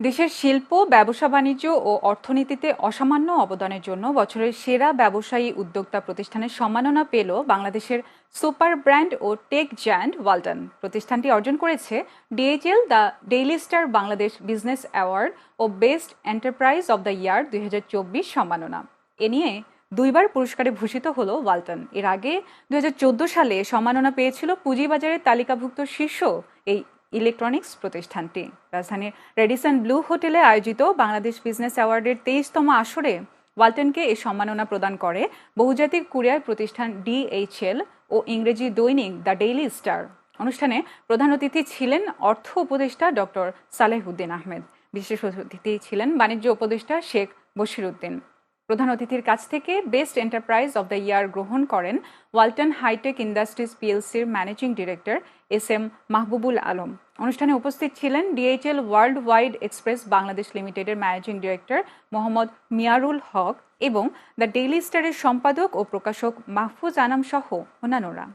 দেশের শিল্প, ব্যবসা বাণিজ্য ও অর্থনীতিতে অসামান্য অবদানের জন্য বছরের সেরা ব্যবসায়ী উদ্যোক্তা প্রতিষ্ঠানের সম্মাননা পেল বাংলাদেশের সুপার ব্র্যান্ড ও টেক জ্যান্ড ওয়ালটন। প্রতিষ্ঠানটি অর্জন করেছে DHL, The Daily Star Bangladesh business award O best enterprise of the year দুই হাজার চব্বিশ সম্মাননা। এ নিয়ে দুইবার পুরস্কারে ভূষিত হল ওয়ালটন। এর আগে দুই হাজার চোদ্দ সালে সম্মাননা পেয়েছিল পুঁজিবাজারের তালিকাভুক্ত শীর্ষ এই ইলেকট্রনিক্স প্রতিষ্ঠানটি। রাজধানীর রেডিসন ব্লু হোটেলে আয়োজিত বাংলাদেশ বিজনেস অ্যাওয়ার্ডের তেইশতম আসরে ওয়ালটনকে এই সম্মাননা প্রদান করে বহুজাতিক কুরিয়ার প্রতিষ্ঠান ডিএইচএল ও ইংরেজি দৈনিক দ্য ডেইলি স্টার। অনুষ্ঠানে প্রধান অতিথি ছিলেন অর্থ উপদেষ্টা ডক্টর সালেহুদ্দিন আহমেদ। বিশেষ অতিথি ছিলেন বাণিজ্য উপদেষ্টা শেখ বশিরউদ্দিন প্রধান অতিথির কাছ থেকে best enterprise of the year গ্রহণ করেন ওয়ালটন হাইটেক ইন্ডাস্ট্রিজ পিএলসির managing director S M Mahbubul Alam. অনুষ্ঠানে উপস্থিত ছিলেন DHL world wide express Bangladesh লিমিটেডের ম্যানেজিং ডিরেক্টর মোহাম্মদ মিয়ারুল হক এবং দ্য ডেইলি স্টারের সম্পাদক ও প্রকাশক মাহফুজ আনাম সহ অন্যান্যরা।